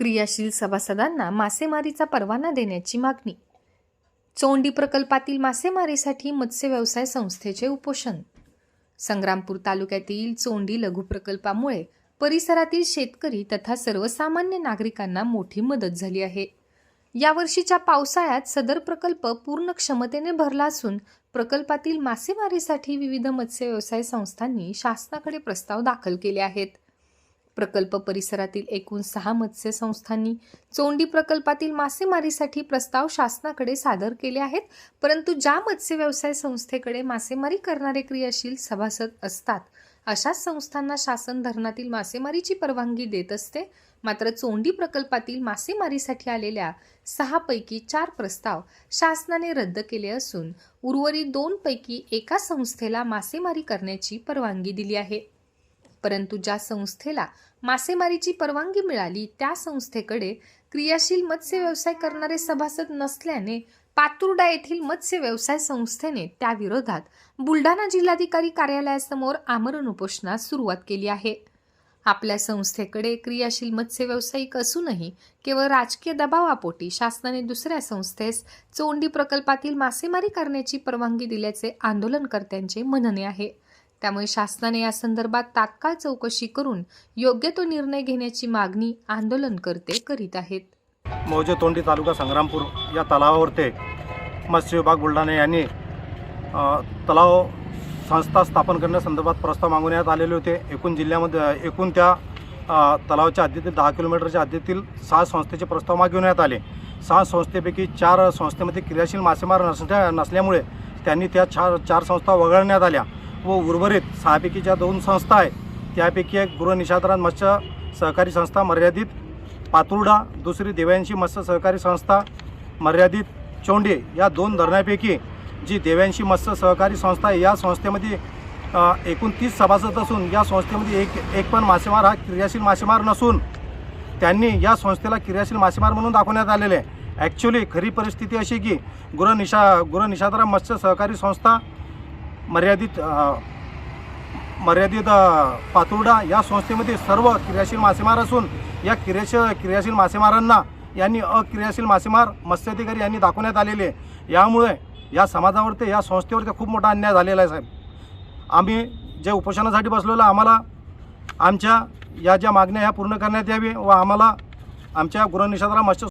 क्रियाशील सभासदांना मासेमारीचा परवाना देण्याची मागणी. चोंडी प्रकल्पातील मासेमारीसाठी मत्स्य व्यवसाय संस्थेचे उपोषण. संग्रामपूर तालुक्यातील चोंडी लघु प्रकल्पामुळे परिसरातील शेतकरी तथा सर्वसामान्य नागरिकांना मोठी मदत झाली आहे. यावर्षीच्या पावसाळ्यात सदर प्रकल्प पूर्ण क्षमतेने भरला असून प्रकल्पातील मासेमारीसाठी विविध मत्स्य व्यवसाय संस्थांनी शासनाकडे प्रस्ताव दाखल केले आहेत. प्रकल्प परिसरातील एकूण सहा मत्स्य संस्थांनी चोंडी प्रकल्पातील मासेमारीसाठी प्रस्ताव शासनाकडे सादर केले आहेत. परंतु ज्या मत्स्य व्यवसाय संस्थेकडे मासेमारी करणारे क्रियाशील सभासद असतात अशाच संस्थांना शासन धरणातील मासेमारीची परवानगी देत असते. मात्र चोंडी प्रकल्पातील मासेमारीसाठी आलेल्या सहापैकी चार प्रस्ताव शासनाने रद्द केले असून उर्वरित दोनपैकी एका संस्थेला मासेमारी करण्याची परवानगी दिली आहे. परंतु ज्या संस्थेला मासेमारीची परवानगी मिळाली त्या संस्थेकडे क्रियाशील मत्स्य व्यवसाय करणारे सभासद नसल्याने पातुर्डा येथील मत्स्य व्यवसाय संस्थेने त्याविरोधात बुलढाणा जिल्हाधिकारी कार्यालयासमोर आमरण उपोषणास सुरुवात केली आहे. आपल्या संस्थेकडे क्रियाशील मत्स्य व्यावसायिक असूनही केवळ राजकीय दबावापोटी शासनाने दुसऱ्या संस्थेस चोंडी प्रकल्पातील मासेमारी करण्याची परवानगी दिल्याचे आंदोलनकर्त्यांचे म्हणणे आहे. त्यामुळे शासनाने या संदर्भात तात्काळ चौकशी करून योग्य तो निर्णय घेण्याची मागणी आंदोलनकर्ते करीत आहेत. मौजे तोंडी तालुका संग्रामपूर या तलावावरती मत्स्य विभाग बुलढाणा यांनी तलाव संस्था स्थापन करण्यासंदर्भात प्रस्ताव मागवण्यात आलेले होते. एकूण जिल्ह्यामध्ये एकूण त्या तलावाच्या हद्दीतील दहा किलोमीटरच्या हद्दीतील सहा संस्थेचे प्रस्ताव मागवण्यात आले. सहा संस्थेपैकी चार संस्थेमध्ये क्रियाशील मासेमार नसल्या नसल्यामुळे त्यांनी त्या चार चार संस्था वगळण्यात आल्या. व उर्वरित सहापैकी ज्या दोन संस्था आहेत त्यापैकी एक गृहनिषादरान मत्स्य सहकारी संस्था मर्यादित पातुर्डा दुसरी देव्यांशी मत्स्य सहकारी संस्था मर्यादित चोंडे या दोन धरणापैकी जी देव्यांशी मत्स्य सहकारी संस्था आहे या संस्थेमध्ये एकूण तीस सभासद असून या संस्थेमध्ये एक एक पण मासेमार हा क्रियाशील मासेमार नसून त्यांनी या संस्थेला क्रियाशील मासेमार म्हणून दाखवण्यात आलेले आहे. ॲक्च्युली खरी परिस्थिती अशी की गृहनिशा गृहनिषादरा मत्स्य सहकारी संस्था मर्यादित मर्यादित पातुर्डा या संस्थेमध्ये सर्व क्रियाशील मासेमार असून या क्रियाशील क्रियाशील मासेमारांना यांनी अक्रियाशील मासेमार मत्स्याधिकारी यांनी दाखवण्यात आलेले यामुळे या समाजावरती या संस्थेवरती खूप मोठा अन्याय झालेला आहे साहेब. आम्ही जे उपोषणासाठी बसलेलो आम्हाला आमच्या या ज्या मागण्या ह्या पूर्ण करण्यात यावी व आम्हाला आमच्या गृहनिषादरा मत्स्य